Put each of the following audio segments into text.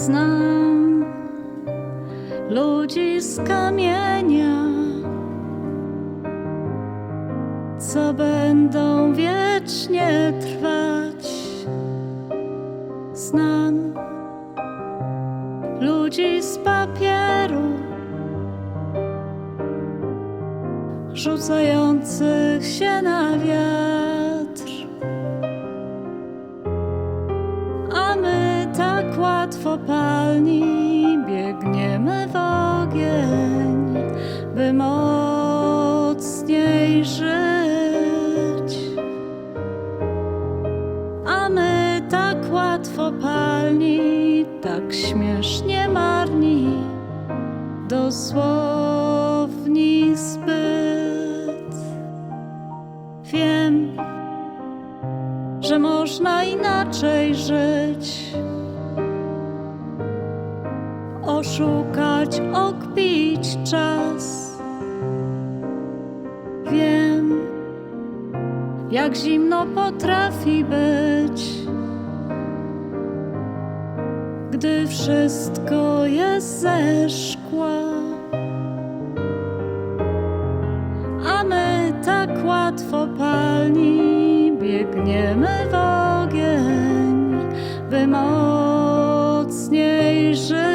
znam ludzi z kamienia, co będą wiecznie trwać. Znam ludzi z papieru, rzucających łatwo palni biegniemy w ogień, by mocniej żyć. A my tak łatwo palni, tak śmiesznie marni, dosłowni zbyt. Wiem, że można inaczej żyć. Oszukać, okpić czas. Wiem, jak zimno potrafi być, gdy wszystko jest ze szkła. A my tak łatwo palni biegniemy w ogień, by mocniej żyć.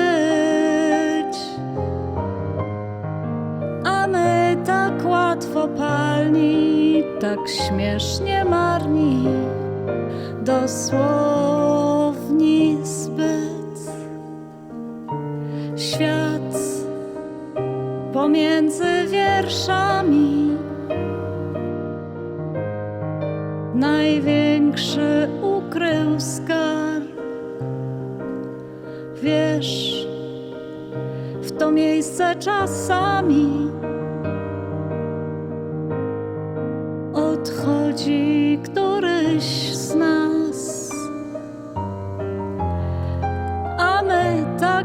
Łatwo palni, tak śmiesznie marni, dosłowni zbyt. Świat pomiędzy wierszami największy ukrył skarb. Wiesz, w to miejsce czasami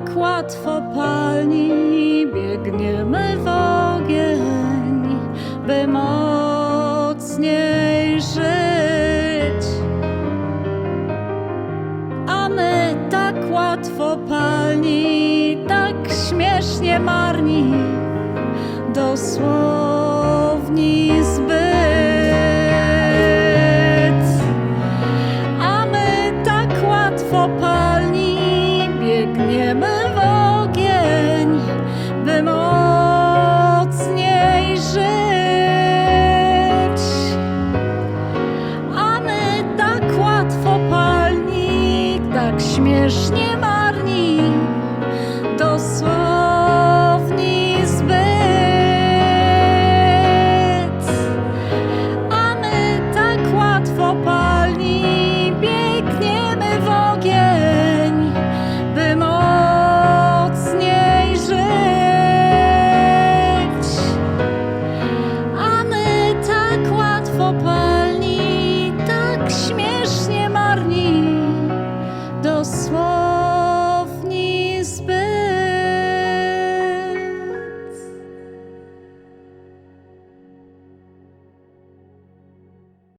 tak łatwo palni biegniemy w ogień, by mocniej żyć. A my tak łatwo palni, tak śmiesznie marni, dosłowni zbyt. Lakshmi.